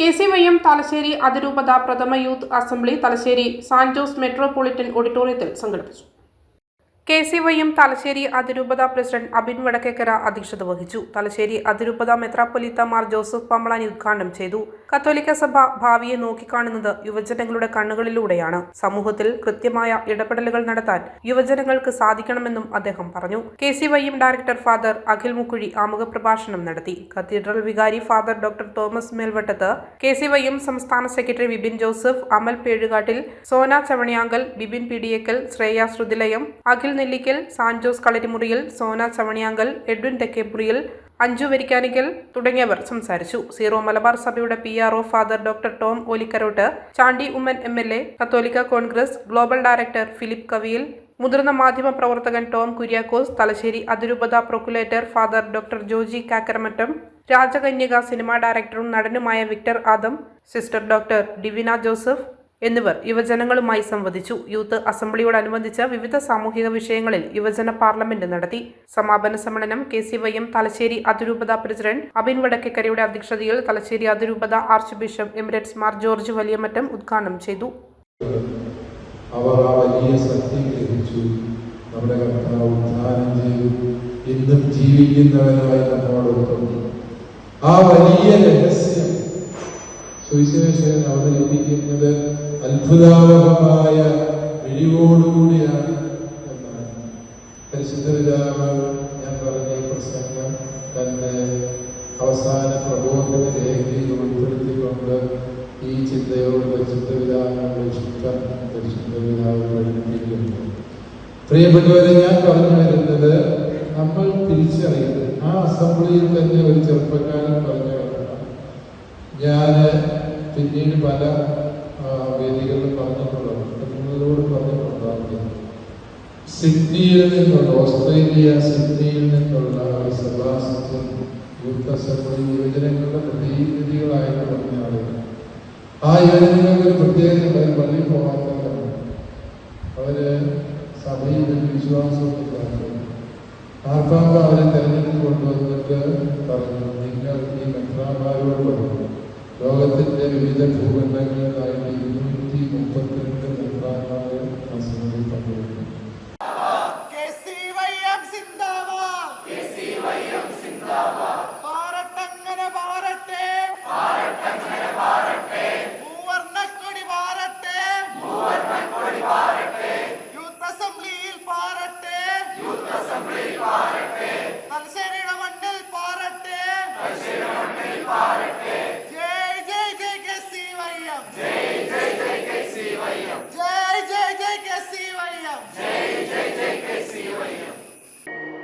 K C Y M Thalassery അതിരൂപത പ്രഥമ youth assembly Thalassery San Jose metropolitan ഓഡിറ്റോറിയത്തിൽ സംഘടിപ്പിച്ചു. കെ സി വൈയും തലശ്ശേരി അതിരൂപത പ്രസിഡന്റ് അബിൻ വടക്കേക്കര അധ്യക്ഷത വഹിച്ചു. തലശ്ശേരി അതിരൂപത മെത്രാപ്പൊലീത്ത മാർ ജോസഫ് പമ്പളാനി ഉദ്ഘാടനം ചെയ്തു. കത്തോലിക്ക സഭ ഭാവിയെ നോക്കിക്കാണുന്നത് യുവജനങ്ങളുടെ കണ്ണുകളിലൂടെയാണ്. സമൂഹത്തിൽ കൃത്യമായ ഇടപെടലുകൾ നടത്താൻ യുവജനങ്ങൾക്ക് സാധിക്കണമെന്നും അദ്ദേഹം പറഞ്ഞു. കെ സി വൈയും ഡയറക്ടർ ഫാദർ അഖിൽ മുക്കുഴി ആമുഖ പ്രഭാഷണം നടത്തി. കത്തീഡ്രൽ വികാരി father doctor Thomas Melvattath K C വൈയും സംസ്ഥാന secretary Bibin Joseph Amal Pezhukattil Sona Chavaniyankal Bibin Pidiyekkal Shreya Shruthilayam Akhil Nellikkal Sanjose Kalarimuriyil Sona Chavaniyankal Edwin Thekkepuriyil Anju Varikkanikkal തുടങ്ങിയവർ സംസാരിച്ചു. Syro Malabar സഭയുടെ P R O father doctor Tom Olikkarott Chandy Oommen M L A Catholic Congress global director Philip Kaviyil മുതിർന്ന മാധ്യമ പ്രവർത്തകൻ Tom Kuriakose Thalassery അതിരൂപത procurator father doctor Joji Kakkaramattam Rajakanyaka cinema ഡയറക്ടറും നടനുമായ Victor Adam sister doctor Divina Joseph എന്നിവർ യുവജനങ്ങളുമായി സംവദിച്ചു. Youth അസംബ്ലിയോടനുബന്ധിച്ച് വിവിധ സാമൂഹിക വിഷയങ്ങളിൽ യുവജന പാർലമെന്റ് നടത്തി. സമാപന സമ്മേളനം K C Y M Thalassery അതിരൂപത പ്രസിഡന്റ് അബിൻ വടക്കേക്കരയുടെ അധ്യക്ഷതയിൽ തലശ്ശേരി അതിരൂപത archbishop emeritus Mar George Valiyamattam ഉദ്ഘാടനം ചെയ്തു. അവർ ആ വലിയ സത്യം ഗ്രഹിച്ചു. നമ്മുടെ കർത്താവ് ഉദ്ധാനം ചെയ്തു. ഇന്നും ജീവിക്കുന്നവരായി നമ്മോടൊപ്പം. ആ വലിയ രഹസ്യം സുവിശേഷൻ അവതരിപ്പിക്കുന്നത് അത്ഭുതാവഹമായ വിഴിവോടുകൂടിയാണ് എന്നാണ്. പരിശുദ്ധ ഞാൻ പറഞ്ഞ ഈ പ്രസംഗം തന്റെ അവസാന പ്രബോധന രേഖയിൽ ഉൾപ്പെടുത്തിക്കൊണ്ട് ഈ ചിന്തയോട് പരിശുദ്ധ പിതാവിനോട് ഇഷ്ടം പരിശുദ്ധ പ്രിയപ്പെട്ടവരെ ഞാൻ പറഞ്ഞു വരുന്നത് നമ്മൾ തിരിച്ചറിയുന്നത് ആ അസംബ്ലിയിൽ തന്നെ ഒരു ചെറുപ്പക്കാരൻ പറഞ്ഞു ഞാൻ പിന്നീട് പല വേദികളിലും പറഞ്ഞിട്ടുള്ളത്. നിങ്ങളോട് പറഞ്ഞിട്ടുണ്ടാകുന്നത് സിഡ്നിയിൽ നിന്നുള്ള ഓസ്ട്രേലിയ സിഡ്നിയിൽ നിന്നുള്ള ഒരു സഭാസത്തിൽ യൂത്ത് അസംബ്ലി യുവജനങ്ങളുടെ പ്രതിനിധികളായിട്ട് പറഞ്ഞ ആളുകൾ. ആ യുവജനങ്ങൾക്ക് ഒരു പ്രത്യേകത അവർ പള്ളിയിൽ പോകാത്തവരാണ് അവർ സഭയിൽ ഒരു മാർപ്പാപ്പ അവരെ തെരഞ്ഞെടുത്ത് കൊണ്ടുവന്നിട്ട് പറഞ്ഞു. നിങ്ങൾ ഈ മെത്രാമാരോട് പറഞ്ഞു ലോകത്തിന്റെ വിവിധ ഭൂഖണ്ഡങ്ങളിലായിട്ട്